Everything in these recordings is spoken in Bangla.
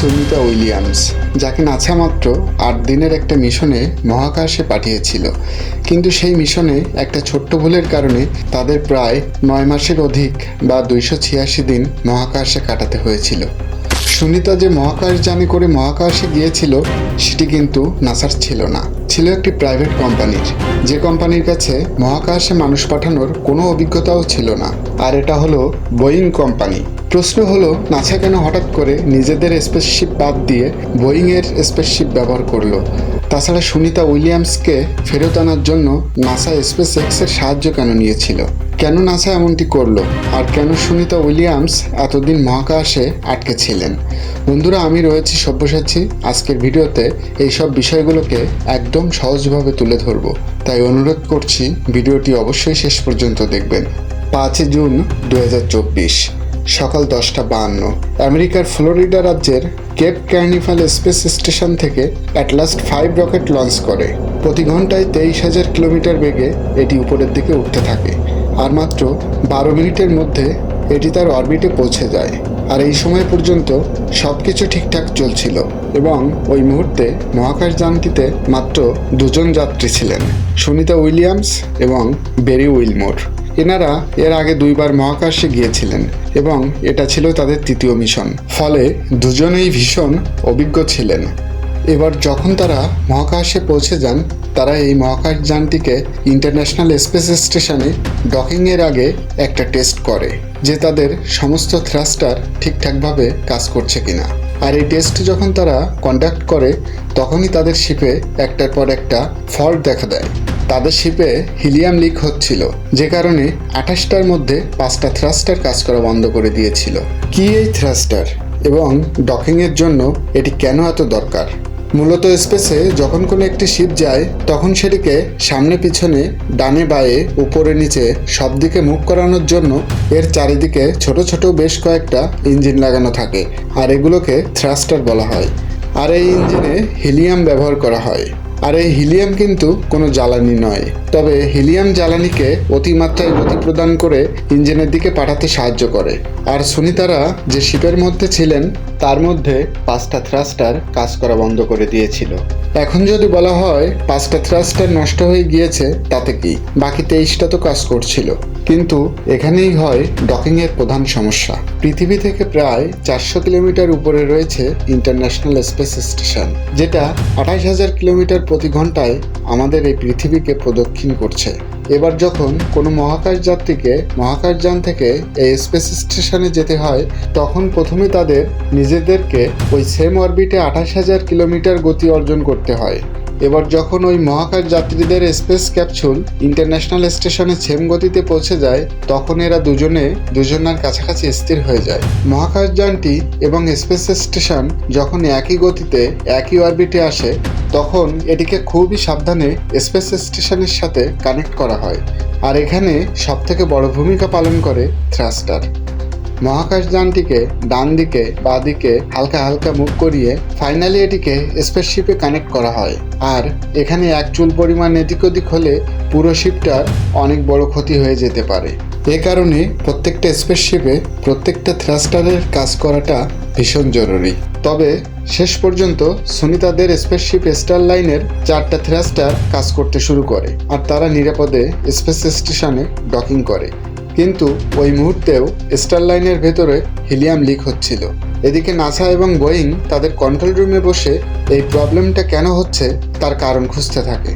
সুনিতা উইলিয়ামস, যাকে নাসা মাত্র আট দিনের একটা মিশনে মহাকাশে পাঠিয়েছিল। কিন্তু সেই মিশনে একটা ছোট্ট ভুলের কারণে তাদের প্রায় নয় মাসের অধিক বা দুইশো ছিয়াশি দিন মহাকাশে কাটাতে হয়েছিল। সুনিতা যে মহাকাশ জানি করে মহাকাশে গিয়েছিল, সেটি কিন্তু নাসার ছিল না। ছিল একটি প্রাইভেট কোম্পানির যে কোম্পানির কাছে মহাকাশে মানুষ পাঠানোর কোনো অভিজ্ঞতাও ছিল না। আর এটা হলো বোয়িং কোম্পানি প্রশ্ন হলো নাসা কেন হঠাৎ করে নিজেদের স্পেসশিপ বাদ দিয়ে বোয়িংয়ের স্পেসশিপ ব্যবহার করল? তাছাড়া সুনিতা উইলিয়ামসকে ফেরত আনার জন্য নাসা স্পেস এক্সের সাহায্য কেন নিয়েছিল? কেন নাসা এমনটি করল? আর কেন সুনিতা উইলিয়ামস এতদিন মহাকাশে আটকে ছিলেন? বন্ধুরা, আমি রয়েছি সব্যসাচী। আজকের ভিডিওতে এই সব বিষয়গুলোকে একদম সহজভাবে তুলে ধরবো। তাই অনুরোধ করছি, ভিডিওটি অবশ্যই শেষ পর্যন্ত দেখবেন। পাঁচই জুন দু হাজার চব্বিশ, সকাল দশটা বাহান্ন আমেরিকার ফ্লোরিডা রাজ্যের কেপ ক্যার্নিভাল স্পেস স্টেশন থেকে অ্যাটলাস্ট ফাইভ রকেট লঞ্চ করে। প্রতি ঘন্টায় তেইশ হাজার কিলোমিটার বেগে এটি উপরের দিকে উঠতে থাকে। আর মাত্র বারো মিনিটের মধ্যে এটি তার অরবিটে পৌঁছে যায়। আর এই সময় পর্যন্ত সব কিছু ঠিকঠাক চলছিল এবং ওই মুহূর্তে মহাকাশ মহাকাশযানটিতে মাত্র দুজন যাত্রী ছিলেন, সুনিতা উইলিয়ামস এবং বেরি উইলমোর। এনারা এর আগে দুইবার মহাকাশে গিয়েছিলেন এবং এটা ছিল তাদের তৃতীয় মিশন। ফলে দুজনেই ভীষণ অভিজ্ঞ ছিলেন। এবার যখন তারা মহাকাশে পৌঁছে যান তারা এই মহাকাশযানটিকে ইন্টারন্যাশনাল স্পেস স্টেশনে ডকিংয়ের আগে একটা টেস্ট করে, যে তাদের সমস্ত থ্রাস্টার ঠিকঠাকভাবে কাজ করছে কিনা। আর এই টেস্ট যখন তারা কন্ডাক্ট করে, তখনই তাদের শিপে একটার পর একটা ফল্ট দেখা দেয়। তাদের শিপে হিলিয়াম লিক হচ্ছিল, যে কারণে আঠাশটার মধ্যে পাঁচটা থ্রাস্টার কাজ করা বন্ধ করে দিয়েছিল। কি এই থ্রাস্টার এবং ডকিংয়ের জন্য এটি কেন এত দরকার? মূলত স্পেসে যখন কোনো একটি শিপ যায়, তখন সেটিকে সামনে পিছনে, ডানে বায়ে, উপরে নিচে সব দিকে মুভ করানোর জন্য এর চারিদিকে ছোট ছোট বেশ কয়েকটা ইঞ্জিন লাগানো থাকে, আর এগুলোকে থ্রাস্টার বলা হয়। আর এই ইঞ্জিনে হিলিয়াম ব্যবহার করা হয়। আর এই হিলিয়াম কিন্তু কোনো জ্বালানি নয়। তবে হিলিয়াম জ্বালানিকে অতিমাত্রায় গতি প্রদান করে ইঞ্জিনের দিকে পাঠাতে সাহায্য করে। আর সুনিতারা যে শিপের মধ্যে ছিলেন, তার মধ্যে পাঁচটা থ্রাস্টার কাজ করা বন্ধ করে দিয়েছিল। এখন যদি বলা হয় পাঁচটা থ্রাস্টার নষ্ট হয়ে গিয়েছে, তাতে কি? বাকি তেইশটা তো কাজ করছিল। কিন্তু এখানেই হয় ডকিংয়ের প্রধান সমস্যা। পৃথিবী থেকে প্রায় চারশো কিলোমিটার উপরে রয়েছে ইন্টারন্যাশনাল স্পেস স্টেশন যেটা আঠাশ হাজার কিলোমিটার প্রতি ঘন্টায় আমাদের এই পৃথিবীকে প্রদক্ষিণ করছে। এবার যখন কোনো মহাকাশ যাত্রীকে মহাকাশযান থেকে এই স্পেস স্টেশনে যেতে হয়, তখন প্রথমে তাদের নিজেদেরকে ওই সেম অরবিটে আঠাশ হাজার কিলোমিটার গতি অর্জন করতে হয়। এবার যখন ওই মহাকাশ যাত্রীদের স্পেস ক্যাপসুল ইন্টারন্যাশনাল স্টেশনে সেম গতিতে পৌঁছে যায়, তখন এরা দুজনে দুজনের কাছাকাছি স্থির হয়ে যায়। মহাকাশযানটি এবং স্পেস স্টেশন যখন একই গতিতে, একই অরবিটে আসে, তখন এটিকে খুবই সাবধানে স্পেস স্টেশনের সাথে কানেক্ট করা হয়। আর এখানে সবথেকে বড় ভূমিকা পালন করে থ্রাস্টার। মহাকাশযানটিকে ডান দিকে বা দিকে হালকা হালকা মুভ করিয়ে ফাইনালি এটিকে স্পেসশিপে কানেক্ট করা হয়। আর এখানে এক চুল পরিমাণ এদিক ওদিক হলে পুরো শিপটার অনেক বড় ক্ষতি হয়ে যেতে পারে। এ কারণে প্রত্যেকটা স্পেসশিপে প্রত্যেকটা থ্রাস্টারের কাজ করাটা ভীষণ জরুরি। তবে শেষ পর্যন্ত সুনিতাদের স্পেসশিপ স্টার লাইনের চারটা থ্রাস্টার কাজ করতে শুরু করে, আর তারা নিরাপদে স্পেস স্টেশনে ডকিং করে। কিন্তু ওই মুহূর্তেও স্টারলাইনের ভেতরে হিলিয়াম লিক হচ্ছিল। এদিকে নাসা এবং বোয়িং তাদের কন্ট্রোল রুমে বসে এই প্রবলেমটা কেন হচ্ছে তার কারণ খুঁজতে থাকে।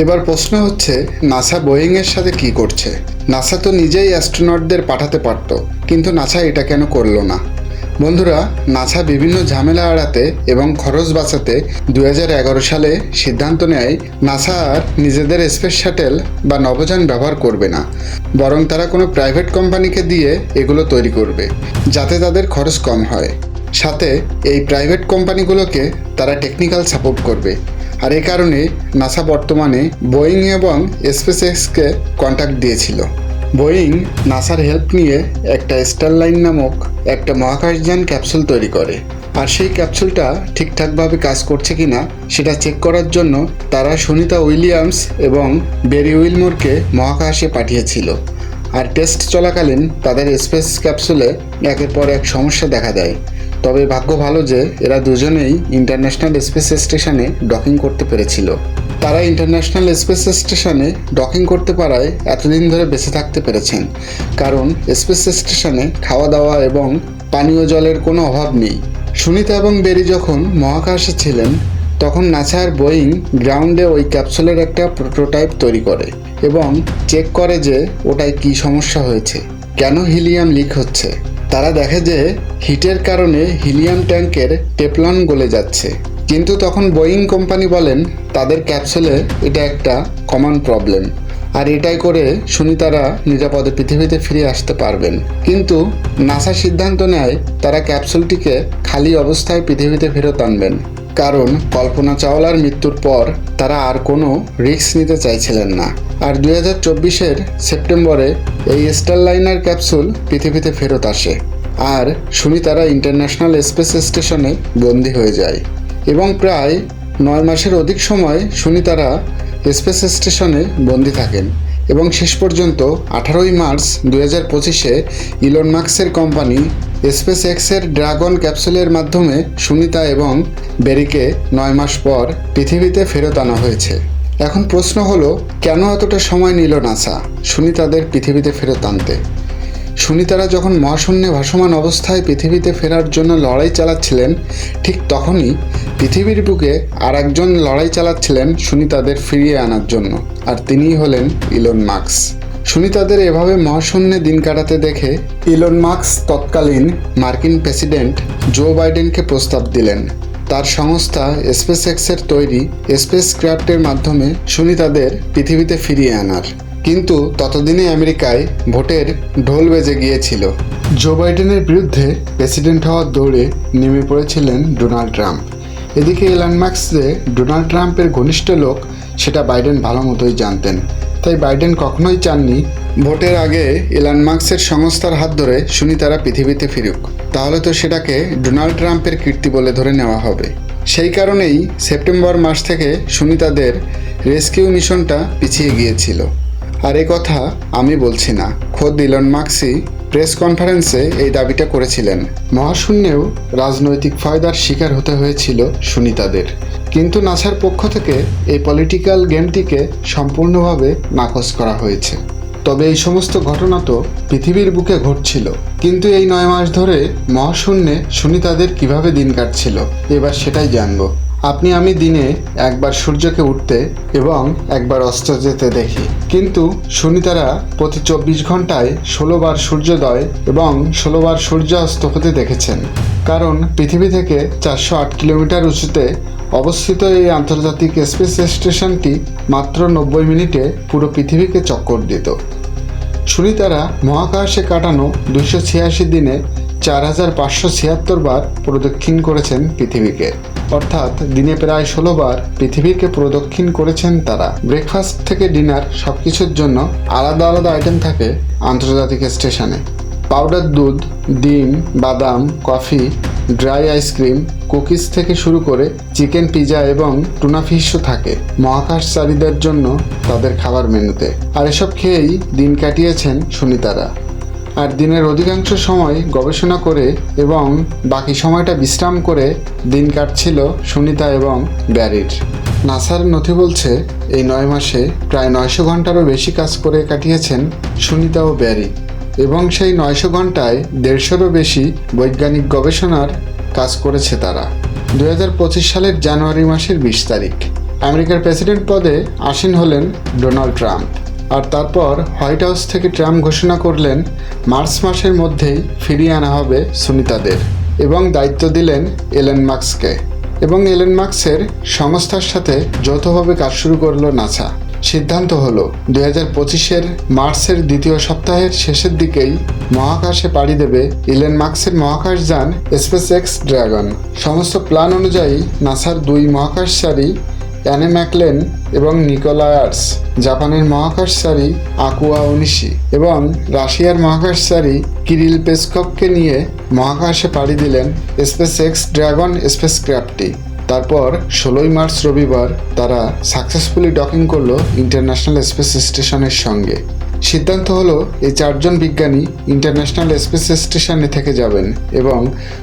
এবার প্রশ্ন হচ্ছে, নাসা বোয়িং এর সাথে কি করছে? নাসা তো নিজেই অ্যাস্ট্রোনটদের পাঠাতে পারত, কিন্তু নাসা এটা কেন করল না? বন্ধুরা, নাসা বিভিন্ন ঝামেলা এড়াতে এবং খরচ বাঁচাতে দু হাজার এগারো সালে সিদ্ধান্ত নেয়, নাসা আর নিজেদের স্পেস শাটেল বা নবযান ব্যবহার করবে না। বরং তারা কোনো প্রাইভেট কোম্পানিকে দিয়ে এগুলো তৈরি করবে, যাতে তাদের খরচ কম হয়। সাথে এই প্রাইভেট কোম্পানিগুলোকে তারা টেকনিক্যাল সাপোর্ট করবে। আর এ কারণে নাসা বর্তমানে বোয়িং এবং স্পেস এক্সকে কন্ট্যাক্ট দিয়েছিল। বোয়িং নাসার হেল্প নিয়ে একটা স্টারলাইন নামক একটা মহাকাশযান ক্যাপসুল তৈরি করে। আর সেই ক্যাপসুলটা ঠিকঠাকভাবে কাজ করছে কিনা সেটা চেক করার জন্য তারা সুনিতা উইলিয়ামস এবং বেরি উইলমোরকে মহাকাশে পাঠিয়েছিল। আর টেস্ট চলাকালীন তাদের স্পেস ক্যাপসুলে একের পর এক সমস্যা দেখা দেয়। তবে ভাগ্য ভালো যে এরা দুজনেই ইন্টারন্যাশনাল স্পেস স্টেশনে ডকিং করতে পেরেছিল। তারা ইন্টারন্যাশনাল স্পেস স্টেশনে ডকিং করতে পারায় এতদিন ধরে বেঁচে থাকতে পেরেছেন। কারণ স্পেস স্টেশনে খাওয়া দাওয়া এবং পানীয় জলের কোনো অভাব নেই। সুনিতা এবং বেরি যখন মহাকাশে ছিলেন, তখন নাসা আর বোয়িং গ্রাউন্ডে ওই ক্যাপসুলের একটা প্রোটোটাইপ তৈরি করে এবং চেক করে যে ওটায় কী সমস্যা হয়েছে। কেন হিলিয়াম লিক হচ্ছে? তারা দেখে যে হিটের কারণে হিলিয়াম ট্যাঙ্কের টেপলান গলে যাচ্ছে। কিন্তু তখন বোয়িং কোম্পানি বলেন, তাদের ক্যাপসুলে এটা একটা কমন প্রবলেম। আর এটাই করে শুনি তারা নিরাপদে পৃথিবীতে ফিরে আসতে পারবেন। কিন্তু নাসা সিদ্ধান্ত নেয়, তারা ক্যাপসুলটিকে খালি অবস্থায় পৃথিবীতে ফেরত আনবেন। কারণ কল্পনা চাওলার মৃত্যুর পর তারা আর কোনো রিস্ক নিতে চাইছিলেন না। আর দুই হাজার চব্বিশের সেপ্টেম্বরে এই স্টারলাইনার ক্যাপসুল পৃথিবীতে ফেরত আসে আর সুনিতারা ইন্টারন্যাশনাল স্পেস স্টেশনে বন্দী হয়ে যায় এবং প্রায় নয় মাসের অধিক সময় সুনিতারা স্পেস স্টেশনে বন্দী থাকেন এবং শেষ পর্যন্ত আঠারোই মার্চ দু হাজার পঁচিশে ইলন মার্কসের কোম্পানি স্পেস এক্সের ড্রাগন ক্যাপসুলের মাধ্যমে সুনিতা এবং বেরিকে নয় মাস পর পৃথিবীতে ফেরত আনা হয়েছে। এখন প্রশ্ন হলো, কেন এতটা সময় নিল নাসা সুনিতাদের পৃথিবীতে ফেরত আনতে? সুনিতারা যখন মহাশূন্যে ভাসমান অবস্থায় পৃথিবীতে ফেরার জন্য লড়াই চালাচ্ছিলেন, ঠিক তখনই পৃথিবীর বুকে আর একজন লড়াই চালাচ্ছিলেন সুনিতাদের ফিরিয়ে আনার জন্য, আর তিনিই হলেন ইলন মার্কস সুনিতাদের এভাবে মহাশূন্যে দিন কাটাতে দেখে ইলন মার্কস তৎকালীন মার্কিন প্রেসিডেন্ট জো বাইডেনকে প্রস্তাব দিলেন। তার সংস্থা স্পেস এক্সের তৈরি স্পেস ক্রাফটের মাধ্যমে সুনিতাদের পৃথিবীতে ফিরিয়ে আনার। কিন্তু ততদিনে আমেরিকায় ভোটের ঢোল বেজে গিয়েছিল। জো বাইডেনের বিরুদ্ধে প্রেসিডেন্ট হওয়ার দৌড়ে নেমে পড়েছিলেন ডোনাল্ড ট্রাম্প। এদিকে এলান মার্কস যে ডোনাল্ড ট্রাম্পের ঘনিষ্ঠ লোক, সেটা বাইডেন ভালো মতোই জানতেন। তাই বাইডেন কখনোই চাননি। ভোটের আগে এলান মার্কসের সংস্থার হাত ধরে সুনিতারা পৃথিবীতে ফিরুক। তাহলে তো সেটাকে ডোনাল্ড ট্রাম্পের কীর্তি বলে ধরে নেওয়া হবে। সেই কারণেই সেপ্টেম্বর মাস থেকে সুনিতাদের রেস্কিউ মিশনটা পিছিয়ে গিয়েছিল। আর এ কথা আমি বলছি না। খোদ ইলন মার্কসই প্রেস কনফারেন্সে এই দাবিটা করেছিলেন। মহাশূন্যেও রাজনৈতিক ফায়দার শিকার হতে হয়েছিল সুনিতাদের। কিন্তু নাসার পক্ষ থেকে এই পলিটিক্যাল গেমটিকে সম্পূর্ণভাবে নাকচ করা হয়েছে। তবে এই সমস্ত ঘটনা তো পৃথিবীর বুকে ঘটছিল। কিন্তু এই নয় মাস ধরে মহাশূন্যে সুনিতাদের কীভাবে দিন কাটছিল, এবার সেটাই জানব। আপনি আমি দিনে একবার সূর্যকে উঠতে এবং একবার অস্ত যেতে দেখি। কিন্তু সুনিতারা প্রতি চব্বিশ ঘন্টায় ষোলোবার সূর্যোদয় এবং ষোলোবার সূর্য অস্ত হতে দেখেছেন। কারণ পৃথিবী থেকে চারশো আট কিলোমিটার উঁচুতে অবস্থিত এই আন্তর্জাতিক স্পেস স্টেশনটি মাত্র নব্বই মিনিটে পুরো পৃথিবীকে চক্কর দিত। সুনিতারা মহাকাশে কাটানো দুশো ছিয়াশি দিনে চার হাজার পাঁচশো ছিয়াত্তর বার প্রদক্ষিণ করেছেন পৃথিবীকে। অর্থাৎ দিনে প্রায় ষোলো বার পৃথিবীকে প্রদক্ষিণ করেছেন তারা। ব্রেকফাস্ট থেকে ডিনার সব কিছুর জন্য আলাদা আলাদা আইটেম থাকে আন্তর্জাতিক স্টেশনে। পাউডার দুধ, ডিম, বাদাম, কফি, ড্রাই আইসক্রিম, কুকিজ থেকে শুরু করে চিকেন পিজা এবং টুনা ফিশও থাকে। মহাকাশচারীদের জন্য তাদের খাবার মেনুতে। আর এসব খেয়েই দিন কাটিয়েছেন সুনিতারা। আর দিনের অধিকাংশ সময় গবেষণা করে এবং বাকি সময়টা বিশ্রাম করে দিন কাটছিল সুনিতা এবং ব্যারির। নাসার নথি বলছে, এই নয় মাসে প্রায় নয়শো ঘন্টারও বেশি কাজ করে কাটিয়েছেন সুনিতা ও ব্যারি এবং সেই নয়শো ঘন্টায় দেড়শোরও বেশি বৈজ্ঞানিক গবেষণার কাজ করেছে তারা। দু হাজার পঁচিশ সালের জানুয়ারি মাসের বিশ তারিখ। আমেরিকার প্রেসিডেন্ট পদে আসীন হলেন ডোনাল্ড ট্রাম্প। আর তারপর হোয়াইট হাউস থেকে ট্রাম্প ঘোষণা করলেন, মার্চ মাসের মধ্যেই ফিরিয়ে আনা হবে সুনিতাদের এবং দায়িত্ব দিলেন এলেন মার্কসকে এবং এলেন মার্কসের সংস্থার সাথে যৌথভাবে কাজ শুরু করল নাসা। সিদ্ধান্ত হলো, দুই হাজার পঁচিশের মার্চের দ্বিতীয় সপ্তাহের শেষের দিকেই মহাকাশে পাড়ি দেবে ইলেন মার্কসের মহাকাশযান স্পেস এক্স ড্রাগন। সমস্ত প্ল্যান অনুযায়ী নাসার দুই মহাকাশচারী অ্যানে ম্যাকলেন এবং নিকোলায়ার্স, জাপানের মহাকাশচারী আকুয়া উনিশি এবং রাশিয়ার মহাকাশচারী কিরিল পেসকভকে নিয়ে মহাকাশে পাড়ি দিলেন স্পেস এক্স ড্রাগন ক্রাফটটি তারপর ষোলোই মার্চ রবিবার তারা সাকসেসফুলি ডকিং করল ইন্টারন্যাশনাল স্পেস স্টেশনের সঙ্গে। সিদ্ধান্ত হলো এই চারজন বিজ্ঞানী ইন্টারন্যাশনাল স্পেস স্টেশনে থেকে যাবেন এবং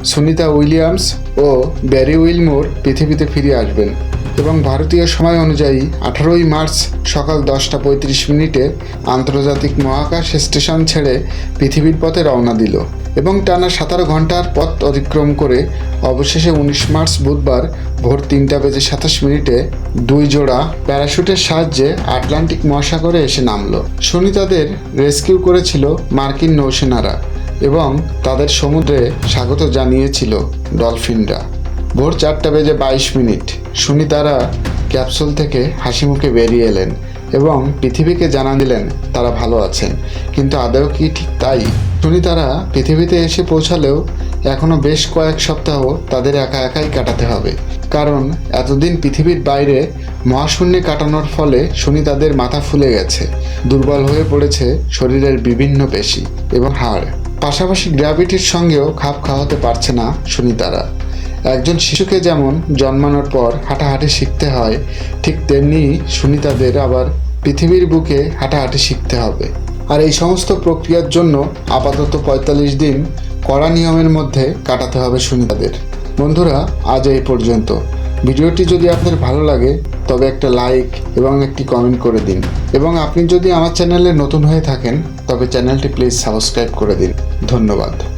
সুনিতা উইলিয়ামস ও ব্যারি উইলমোর পৃথিবীতে ফিরে আসবেন। এবং ভারতীয় সময় অনুযায়ী আঠারোই মার্চ সকাল দশটা পঁয়ত্রিশ মিনিটে আন্তর্জাতিক মহাকাশ স্টেশন ছেড়ে পৃথিবীর পথে রওনা দিল এবং টানা সাতারো ঘণ্টার পথ অতিক্রম করে অবশেষে উনিশ মার্চ বুধবার ভোর তিনটা বেজে সাতাশ মিনিটে দুই জোড়া প্যারাশুটের সাহায্যে আটলান্টিক মহাসাগরে এসে নামলো। সুনিতাদের রেস্কিউ করেছিল মার্কিন নৌসেনারা এবং তাদের সমুদ্রে স্বাগত জানিয়েছিল ডলফিনরা। ভোর চারটা বেজে বাইশ মিনিট সুনিতারা ক্যাপসুল থেকে হাসি মুখে বেরিয়ে এলেন এবং পৃথিবীকে জানান দিলেন তারা ভালো আছেন। কিন্তু আদৌ কি ঠিক তাই? সুনিতারা পৃথিবীতে এসে পৌঁছালেও এখনও বেশ কয়েক সপ্তাহ তাদের একা একাই কাটাতে হবে। কারণ এতদিন পৃথিবীর বাইরে মহাশূন্যে কাটানোর ফলে সুনিতাদের মাথা ফুলে গেছে, দুর্বল হয়ে পড়েছে শরীরের বিভিন্ন পেশি এবং হাড়। পাশাপাশি গ্র্যাভিটির সঙ্গেও খাপ খাওয়াতে পারছে না সুনিতারা। একজন শিশুকে যেমন জন্মানোর পর হাঁটাহাঁটি শিখতে হয়, ঠিক তেমনি সুনিতাদের আবার পৃথিবীর বুকে হাঁটাহাঁটি শিখতে হবে। আর এই সমস্ত প্রক্রিয়ার জন্য আপাতত পঁয়তাল্লিশ দিন কড়া নিয়মের মধ্যে কাটাতে হবে সুনিতাদের। বন্ধুরা, আজ এই পর্যন্ত। ভিডিওটি যদি আপনার ভালো লাগে, তবে একটা লাইক এবং একটি কমেন্ট করে দিন। এবং আপনি যদি আমার চ্যানেলে নতুন হয়ে থাকেন, তবে চ্যানেলটি প্লিজ সাবস্ক্রাইব করে দিন। ধন্যবাদ।